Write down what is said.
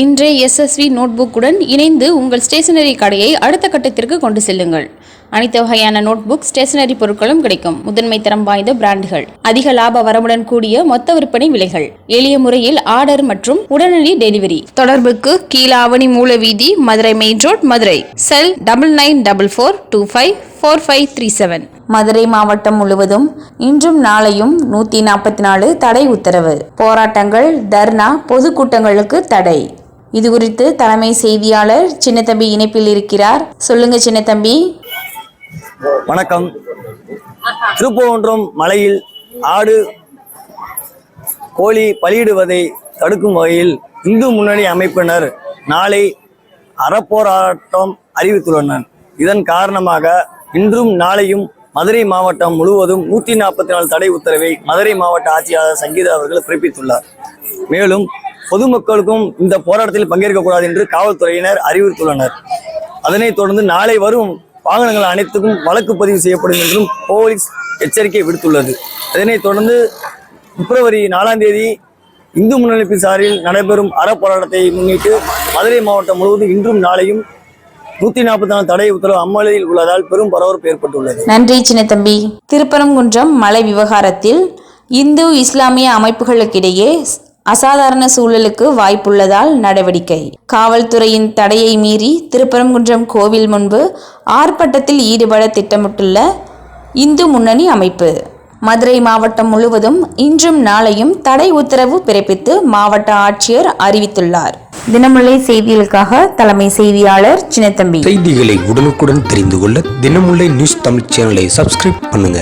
இன்றைய எஸ்எஸ்வி நோட்புக்குடன் இணைந்து உங்கள் ஸ்டேஷனரி கடையை அடுத்த கட்டத்திற்கு கொண்டு செல்லுங்கள். அனைத்து வகையான நோட்புக் ஸ்டேஷனரி பொருட்களும் கிடைக்கும். முதன்மை தரம் வாய்ந்த பிராண்டுகள். அதிக லாப வரமுடன் கூடிய மொத்த விற்பனை விலைகள். எளிய முறையில் ஆர்டர் மற்றும் உடனடி டெலிவரி. தொடர்புக்கு கீழாவணி மூலவீதி Madurai main road Madurai. Cell double nine double four two five four five three seven Madurai மாவட்டம் முழுவதும் இன்றும் நாளையும் நூற்றி நாற்பத்தி நாலு தடை உத்தரவு. போராட்டங்கள் தர்ணா பொதுக்கூட்டங்களுக்கு தடை. இது குறித்து தலைமை செய்தியாளர் சின்னத்தம்பி இணைப்பில் இருக்கிறார். சொல்லுங்க சின்னத்தம்பி. வணக்கம். திருப்பூன்றம் மலையில் ஆடு கோழி பலியிடுவதை தடுக்கும் வகையில் இந்து முன்னணி அமைப்பினர் நாளை அறப்போராட்டம் அறிவித்துள்ளனர். இதன் காரணமாக இன்றும் நாளையும் மதுரை மாவட்டம் முழுவதும் நூற்றி நாற்பத்தி நாலு தடை உத்தரவை மதுரை மாவட்ட ஆட்சியாளர் சங்கீதா அவர்கள் பிறப்பித்துள்ளார். மேலும் பொதுமக்களுக்கும் இந்த போராட்டத்தில் பங்கேற்கக்கூடாது என்று காவல்துறையினர் அறிவித்துள்ளனர் அதனைத் தொடர்ந்து நாளை வரும் வாகனங்கள் அனைத்துக்கும் வழக்கு பதிவு செய்யப்படும் என்றும் போலீஸ் எச்சரிக்கை விடுத்துள்ளது. இதனைத் தொடர்ந்து பிப்ரவரி நாலாம் தேதி இந்து முன்னணிப்பு சாரில் நடைபெறும் அறப்போராட்டத்தை முன்னிட்டு மதுரை மாவட்டம் முழுவதும் இன்றும் நாளையும் நூத்தி நாற்பத்தி நாலு தடை உத்தரவு அமலில் உள்ளதால் பெரும் பரபரப்பு ஏற்பட்டுள்ளது. நன்றி சின்னத்தம்பி திருப்பரங்குன்றம் மலை விவகாரத்தில் இந்து இஸ்லாமிய அமைப்புகளுக்கிடையே அசாதாரண சூழலுக்கு வாய்ப்புள்ளதால் நடவடிக்கை. காவல்துறையின் தடையை மீறி திருப்பரங்குன்றம் கோவில் முன்பு ஆர்ப்பாட்டத்தில் ஈடுபட திட்டமிட்டுள்ள இந்து முன்னணி அமைப்பு. மதுரை மாவட்டம் முழுவதும் இன்றும் நாளையும் தடை உத்தரவு பிறப்பித்து மாவட்ட ஆட்சியர் அறிவித்துள்ளார். தினமுல்லை செய்திகளுக்காக தலைமை செய்தியாளர் சின்னத்தம்பி. செய்திகளை உடனுக்குடன் தெரிந்து கொள்ள தினமுல்லை நியூஸ் தமிழ் சேனலை சப்ஸ்கிரைப் பண்ணுங்க.